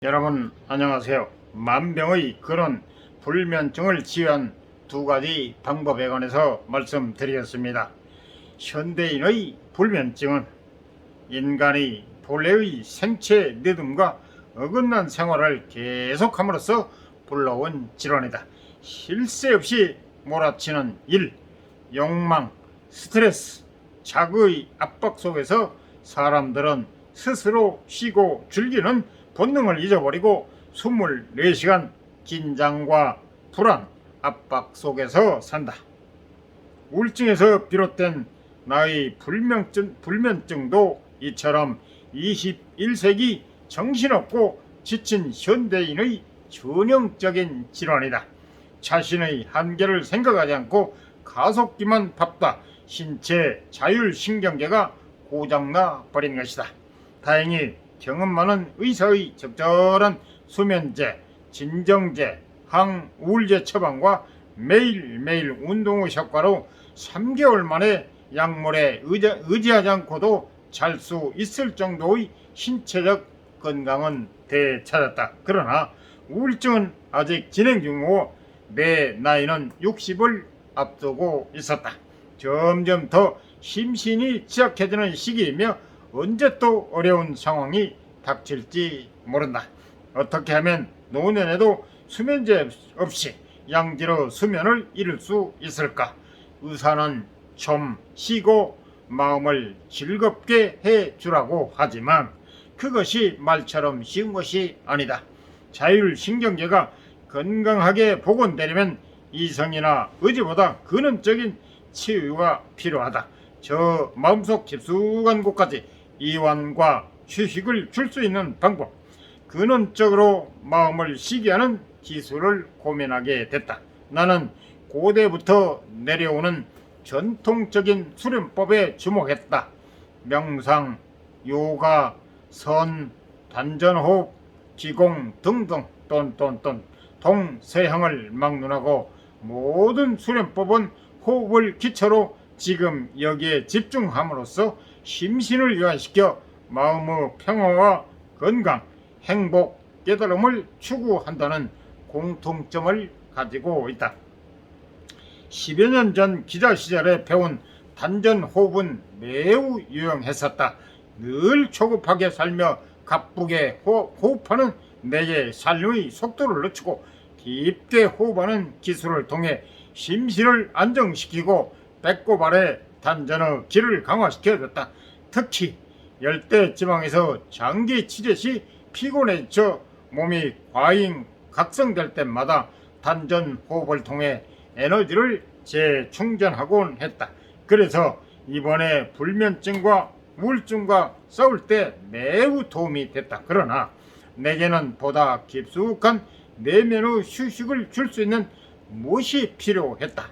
여러분 안녕하세요. 만병의 그런 불면증을 치유한 두 가지 방법에 관해서 말씀드리겠습니다. 현대인의 불면증은 인간이 본래의 생체 리듬과 어긋난 생활을 계속함으로써 불러온 질환이다. 쉴새 없이 몰아치는 일, 욕망, 스트레스, 자극의 압박 속에서 사람들은 스스로 쉬고 즐기는 본능을 잊어버리고 24시간 긴장과 불안, 압박 속에서 산다. 우울증에서 비롯된 나의 불면증, 불면증도 이처럼 21세기 정신없고 지친 현대인의 전형적인 질환이다. 자신의 한계를 생각하지 않고 가속기만 밟다 신체 자율신경계가 고장나 버린 것이다. 다행히 경험 많은 의사의 적절한 수면제, 진정제, 항우울제 처방과 매일매일 운동의 효과로 3개월 만에 약물에 의지, 의지하지 않고도 잘 수 있을 정도의 신체적 건강은 되찾았다. 그러나 우울증은 아직 진행 중이고 내 나이는 60을 앞두고 있었다. 점점 더 심신이 취약해지는 시기이며 언제 또 어려운 상황이 닥칠지 모른다. 어떻게 하면 노년에도 수면제 없이 양지로 수면을 이룰 수 있을까? 의사는 좀 쉬고 마음을 즐겁게 해 주라고 하지만 그것이 말처럼 쉬운 것이 아니다. 자율신경계가 건강하게 복원되려면 이성이나 의지보다 근원적인 치유가 필요하다. 저 마음속 깊숙한 곳까지 이완과 휴식을 줄 수 있는 방법, 근원적으로 마음을 쉬게 하는 기술을 고민하게 됐다. 나는 고대부터 내려오는 전통적인 수련법에 주목했다. 명상, 요가, 선, 단전호흡, 기공 등등 똔똔똔 동서양을 막론하고 모든 수련법은 호흡을 기초로 지금 여기에 집중함으로써 심신을 유한시켜 마음의 평화와 건강, 행복, 깨달음을 추구한다는 공통점을 가지고 있다. 10여 년 전 기자 시절에 배운 단전 호흡은 매우 유용했었다. 늘 조급하게 살며 가쁘게 호, 호흡하는 내의 삶의 속도를 늦추고 깊게 호흡하는 기술을 통해 심신을 안정시키고 배꼽 아래 단전의 기를 강화시켜줬다. 특히 열대 지방에서 장기 치료 시 피곤해 져 몸이 과잉 각성될 때마다 단전 호흡을 통해 에너지를 재충전하곤 했다. 그래서 이번에 불면증과 우울증과 싸울 때 매우 도움이 됐다. 그러나 내게는 보다 깊숙한 내면의 휴식을 줄 수 있는 무엇이 필요했다.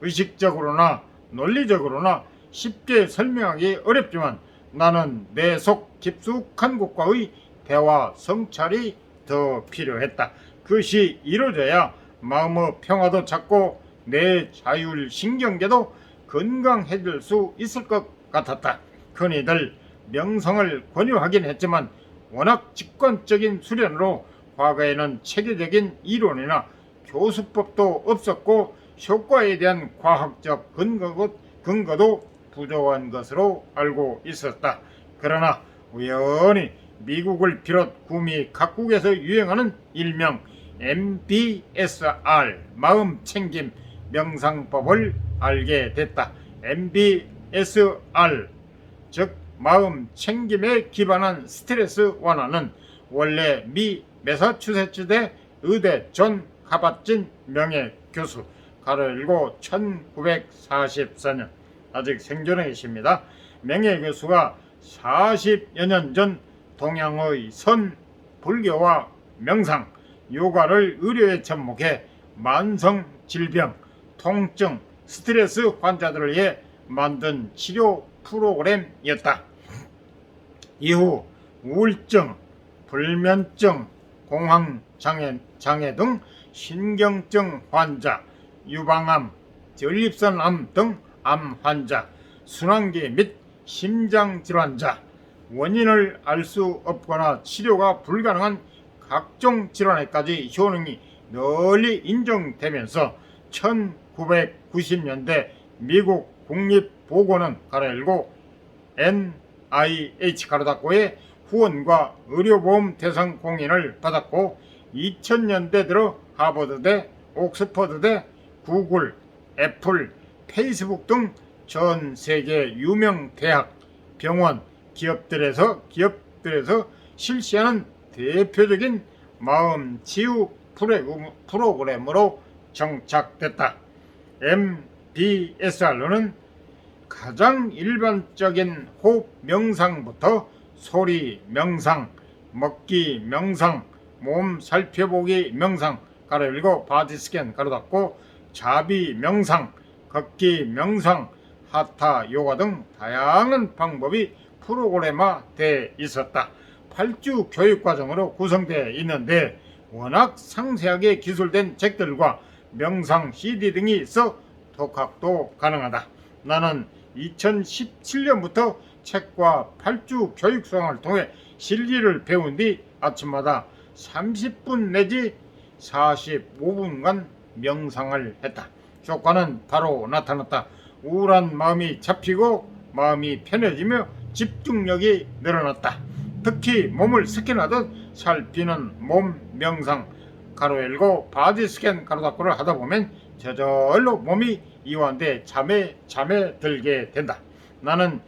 의식적으로나 논리적으로나 쉽게 설명하기 어렵지만 나는 내 속 깊숙한 곳과의 대화 성찰이 더 필요했다. 그것이 이루어져야 마음의 평화도 찾고 내 자율 신경계도 건강해질 수 있을 것 같았다. 흔히들 명성을 권유하긴 했지만 워낙 직관적인 수련으로 과거에는 체계적인 이론이나 교수법도 없었고 효과에 대한 과학적 근거도, 근거도 부족한 것으로 알고 있었다. 그러나 우연히 미국을 비롯 구미 각국에서 유행하는 일명 MBSR 마음 챙김 명상법을 알게 됐다. MBSR 즉 마음 챙김에 기반한 스트레스 완화는 원래 미 매사추세츠대 의대 존 카바진 명예 교수 가로 열고 1944년 아직 생존해 계십니다. 명예 교수가 40여 년 전 동양의 선 불교와 명상 요가를 의료에 접목해 만성 질병, 통증, 스트레스 환자들을 위해 만든 치료 프로그램이었다. 이후 우울증, 불면증, 공황장애 장애 등 신경증 환자, 유방암, 전립선암 등 암 환자, 순환기 및 심장 질환자, 원인을 알 수 없거나 치료가 불가능한 각종 질환에까지 효능이 널리 인정되면서 1990년대 미국 국립보건원 가로 열고 NIH 닫고의 후원과 의료보험 대상 공인을 받았고 2000년대 들어 하버드대, 옥스퍼드대, 구글, 애플, 페이스북 등 전 세계 유명 대학, 병원, 기업들에서 기업들에서 실시하는 대표적인 마음 치유 프로그램- 프로그램으로 정착됐다. MBSR로는 가장 일반적인 호흡 명상부터 소리 명상, 먹기 명상, 몸 살펴보기 명상 가로 열고 바디 스캔 가로 닫고 자비 명상, 걷기 명상, 하타 요가 등 다양한 방법이 프로그램화돼 있었다. 8주 교육 과정으로 구성되어 있는데 워낙 상세하게 기술된 책들과 명상 CD 등이 있어 독학도 가능하다. 나는 2017년부터 책과 8주 교육 수강을 통해 실리를 배운 뒤 아침마다 30분 내지 45분간 명상을 했다. 효과는 바로 나타났다. 우울한 마음이 잡히고 마음이 편해지며 집중력이 늘어났다. 특히 몸을 스캔하듯 살피는 몸 명상 가로 열고 바디 스캔 가로 닫고를 하다 보면 저절로 몸이 이완돼 잠에 잠에 들게 된다. 나는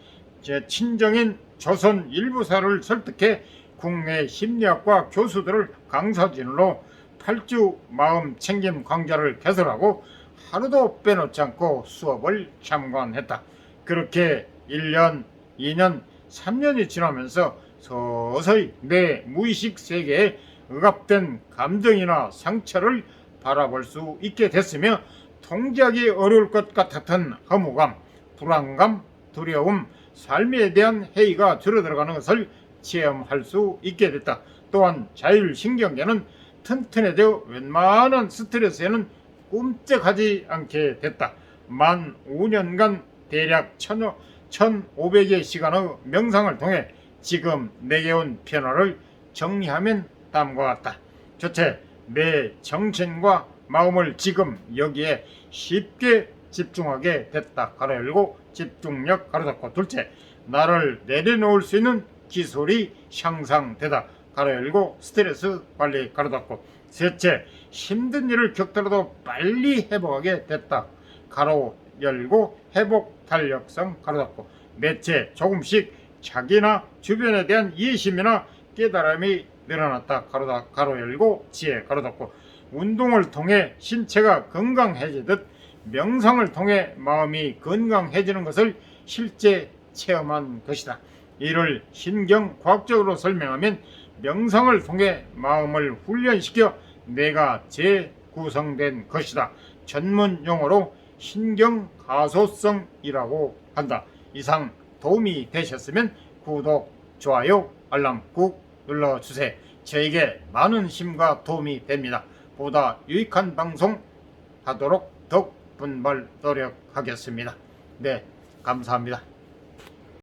제 친정인 조선 일부사를 설득해 국내 심리학과 교수들을 강사진으로 8주 마음 챙김 강좌를 개설하고 하루도 빼놓지 않고 수업을 참관했다. 그렇게 1년, 2년, 3년이 지나면서 서서히 내 무의식 세계에 억압된 감정이나 상처를 바라볼 수 있게 됐으며 통제하기 어려울 것 같았던 허무감, 불안감, 두려움, 삶에 대한 회의가 줄어들어가는 것을 체험할 수 있게 됐다. 또한 자율신경계는 튼튼해져 웬만한 스트레스에는 꼼짝하지 않게 됐다. 만 5년간 대략 1,500의 시간의 명상을 통해 지금 내게 온 변화를 정리하면 다음과 같다. 첫째, 내 정신과 마음을 지금 여기에 쉽게 집중하게 됐다. 가로 열고 집중력 가로 닫고 둘째, 나를 내려놓을 수 있는 기술이 향상되다. 가로 열고 스트레스 관리 가로 닫고 셋째, 힘든 일을 겪더라도 빨리 회복하게 됐다. 가로 열고 회복 탄력성 가로 닫고 넷째, 조금씩 자기나 주변에 대한 이해심이나 깨달음이 늘어났다. 가로 닫 가로 열고 지혜 가로 닫고 운동을 통해 신체가 건강해지듯 명상을 통해 마음이 건강해지는 것을 실제 체험한 것이다. 이를 신경 과학적으로 설명하면 명상을 통해 마음을 훈련시켜 내가 재구성된 것이다. 전문 용어로 신경 가소성이라고 한다. 이상 도움이 되셨으면 구독, 좋아요, 알람 꾹 눌러주세요. 저에게 많은 힘과 도움이 됩니다. 보다 유익한 방송 하도록 덕분발 노력하겠습니다. 네, 감사합니다.